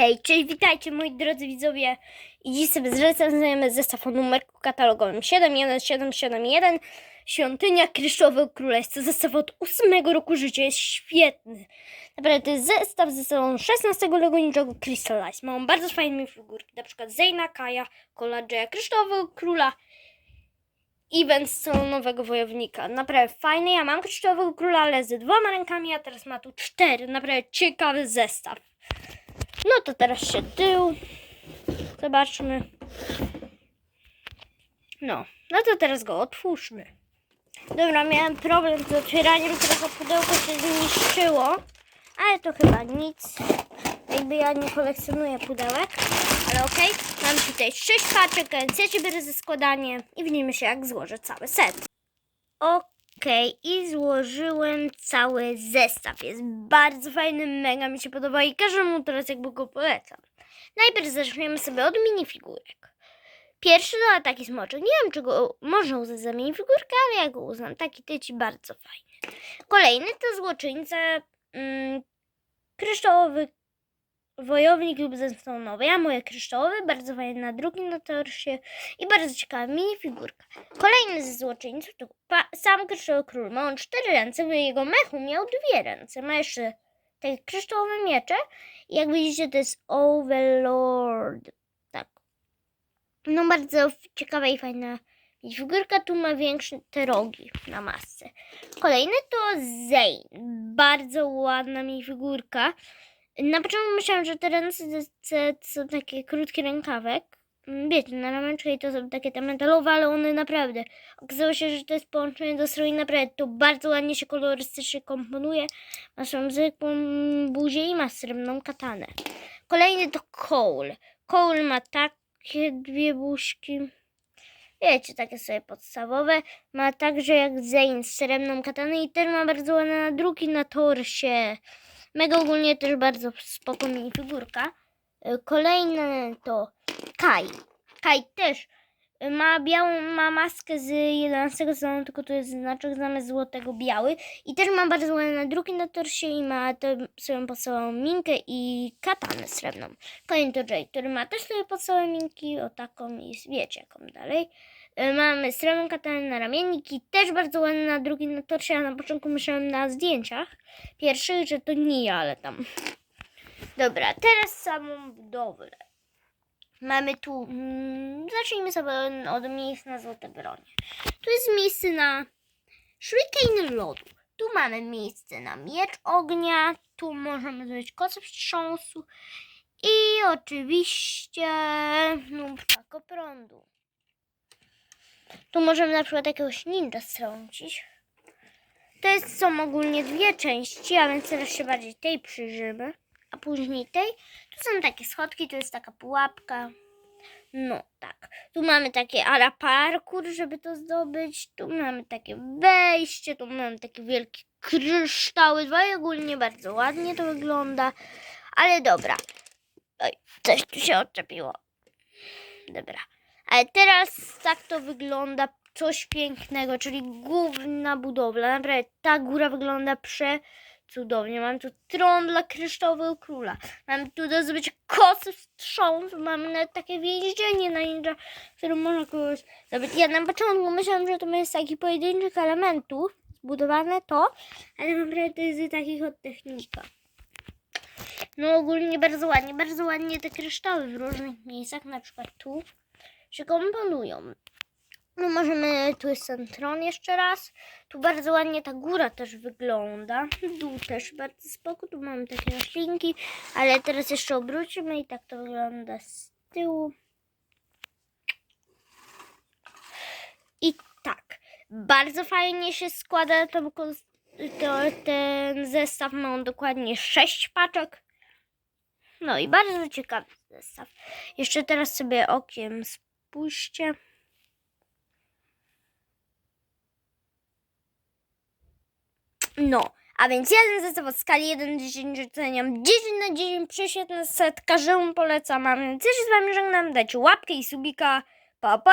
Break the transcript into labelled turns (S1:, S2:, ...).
S1: Hej, cześć, witajcie moi drodzy widzowie. I dziś sobie zrecenzujemy zestaw o numerku katalogowym 71771 Świątynia Kryształowego Królestwa. Zestaw od 8 roku życia jest świetny. Naprawdę to jest zestaw ze sobą 16 legoniczego Crystallize. Mam bardzo fajne figurki, na przykład Zeyna, Kaja, Collage'a, Kryształowego Króla z nowego wojownika. Naprawdę fajny. Ja mam Kryształowego Króla, ale z dwoma rękami, a teraz ma tu cztery. Naprawdę ciekawy zestaw. No to teraz się tył. Zobaczmy. No, no to teraz go otwórzmy. Dobra, miałem problem z otwieraniem, trochę pudełko się zniszczyło, ale to chyba nic. Jakby ja nie kolekcjonuję pudełek, ale okej. Mam tutaj sześć paczek, chcecie biorę ze składaniem i widzimy się jak złożę cały set. Okej, i złożyłem cały zestaw. Jest bardzo fajny, mega mi się podoba i każdemu teraz jakby go polecam. Najpierw zaczniemy sobie od minifigurek. Pierwszy to ataki smoczek. Nie wiem, czy go można uznać za minifigurkę, ale ja go uznam. Taki tyci bardzo fajny. Kolejny to złoczyńca mm, kryształowy wojownik lub zemstonowy. Ja moje kryształowe, bardzo fajny na drugim na torsie i bardzo ciekawa minifigurka. Kolejny ze złoczyńców to sam kryształowy król. Ma on cztery ręce, w jego mechu miał dwie ręce. Ma jeszcze te kryształowe miecze i jak widzicie to jest Overlord. Tak. No bardzo ciekawa i fajna figurka. Tu ma większe te rogi na masce. Kolejny to Zane. Bardzo ładna mi figurka. Na początku myślałam, że te ręce są takie krótki rękawek. Mm, Wiecie, na rameczkę i to są takie te metalowe, ale one naprawdę. Okazało się, że to jest połączenie do stroju naprawdę to bardzo ładnie się kolorystycznie komponuje. Ma swoją zwykłą buzię i ma srebrną katanę. Kolejny to Cole. Cole ma takie dwie buźki. Wiecie, takie sobie podstawowe. Ma także jak Zane srebrną katanę i też ma bardzo ładne nadruki na torsie. Mega ogólnie też bardzo spoko minifigurka. Y, Kolejne to Kai. Kai też ma białą, ma maskę z 11 sezonu, tylko to jest znaczek zamiast złotego biały. I też ma bardzo ładne nadruki na torsie i ma tę swoją podstawową minkę i katanę srebrną. Kolejny to Jay, który ma też sobie podstawową minki, o taką i wiecie jaką dalej. Y, Mamy srebrną katanę na ramienniki, też bardzo ładne nadruki na torsie, a na początku myślałem na zdjęciach pierwszych, że to nie ja, ale tam. Dobra, teraz samą budowlę. Mamy tu, mm, zacznijmy sobie od miejsc na złote bronie. Tu jest miejsce na shuriken lodu. Tu mamy miejsce na miecz ognia. Tu możemy zrobić koce wstrząsu. I oczywiście ptako prądu. Tu możemy na przykład jakiegoś ninja strącić. To jest, są ogólnie dwie części, a więc teraz się bardziej tej przyjrzymy, a później tej. Tu są takie schodki, tu jest taka pułapka. No tak. Tu mamy takie ala parkour, żeby to zdobyć. Tu mamy takie wejście, tu mamy takie wielkie kryształy. Dwa ogólnie bardzo ładnie to wygląda. Ale dobra. Oj, coś tu się odczepiło. Dobra. Ale teraz tak to wygląda coś pięknego, czyli główna budowla. Naprawdę ta góra wygląda przecudownie. Mam tu tron dla kryształowego króla. Mam tu do zdobycia kosy wstrząs. Mamy nawet takie więzienie na ninja, w którym można kogoś zabić. Ja na początku myślałam, że to jest taki pojedynczych elementów zbudowane to, ale naprawdę to jest takich od technika. No ogólnie bardzo ładnie, bardzo ładnie te kryształy w różnych miejscach, na przykład tu się komponują. No możemy, tu jest ten tron jeszcze raz. Tu bardzo ładnie ta góra też wygląda. Dół też bardzo spoko. Tu mamy takie roślinki, ale teraz jeszcze obrócimy i tak to wygląda z tyłu. I tak, bardzo fajnie się składa to, to, ten zestaw. Ma on dokładnie 6 paczek. No i bardzo ciekawy zestaw. Jeszcze teraz sobie okiem spójrzcie. No, a więc jeden zestaw od skali 1 do 10 oceniam 10 na 10, prześwietny set, każdemu polecam. A więc ja się z wami żegnam, dajcie łapkę i subika. Pa, pa!